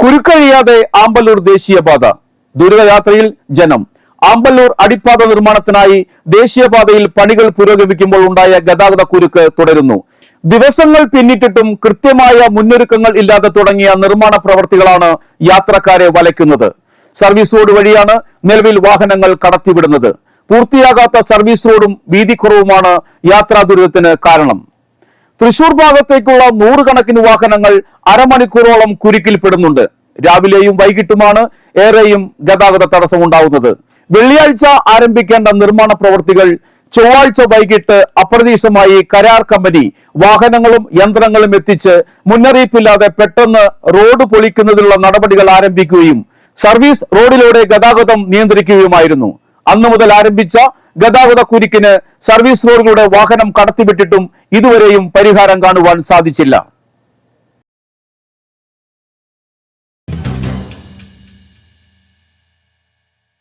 കുരുക്കഴിയാതെ ആമ്പല്ലൂർ ദേശീയപാത. ദുരിതയാത്രയിൽ ജനം. ആമ്പല്ലൂർ അടിപ്പാത നിർമ്മാണത്തിനായി ദേശീയപാതയിൽ പണികൾ പുരോഗമിക്കുമ്പോൾ ഉണ്ടായ ഗതാഗത കുരുക്ക് തുടരുന്നു. ദിവസങ്ങൾ പിന്നിട്ടിട്ടും കൃത്യമായ മുന്നൊരുക്കങ്ങൾ ഇല്ലാതെ തുടങ്ങിയ നിർമ്മാണ പ്രവർത്തികളാണ് യാത്രക്കാരെ വലയ്ക്കുന്നത്. സർവീസ് റോഡ് വഴിയാണ് നിലവിൽ വാഹനങ്ങൾ കടത്തിവിടുന്നത്. പൂർത്തിയാകാത്ത സർവീസ് റോഡും വീതിക്കുറവുമാണ് യാത്രാ ദുരിതത്തിന് കാരണം. തൃശൂർ ഭാഗത്തേക്കുള്ള നൂറുകണക്കിന് വാഹനങ്ങൾ അരമണിക്കൂറോളം കുരുക്കിൽപ്പെടുന്നുണ്ട് രാവിലെയും വൈകിട്ടുമാണ് ഏറെയും ഗതാഗത തടസ്സമുണ്ടാവുന്നത്. വെള്ളിയാഴ്ച ആരംഭിക്കേണ്ട നിർമ്മാണ പ്രവൃത്തികൾ ചൊവ്വാഴ്ച വൈകിട്ട് അപ്രതീക്ഷിതമായി കരാർ കമ്പനി വാഹനങ്ങളും യന്ത്രങ്ങളും എത്തിച്ച് മുന്നറിയിപ്പില്ലാതെ പെട്ടെന്ന് റോഡ് പൊളിക്കുന്നതിനുള്ള നടപടികൾ ആരംഭിക്കുകയും സർവീസ് റോഡിലൂടെ ഗതാഗതം നിയന്ത്രിക്കുകയുമായിരുന്നു. അന്നു മുതൽ ആരംഭിച്ച ഗതാഗത കുരുക്കിന് സർവീസ് റോഡുകളുടെ വാഹനം കടത്തിവിട്ടിട്ടും ഇതുവരെയും പരിഹാരം കാണുവാൻ സാധിച്ചില്ല.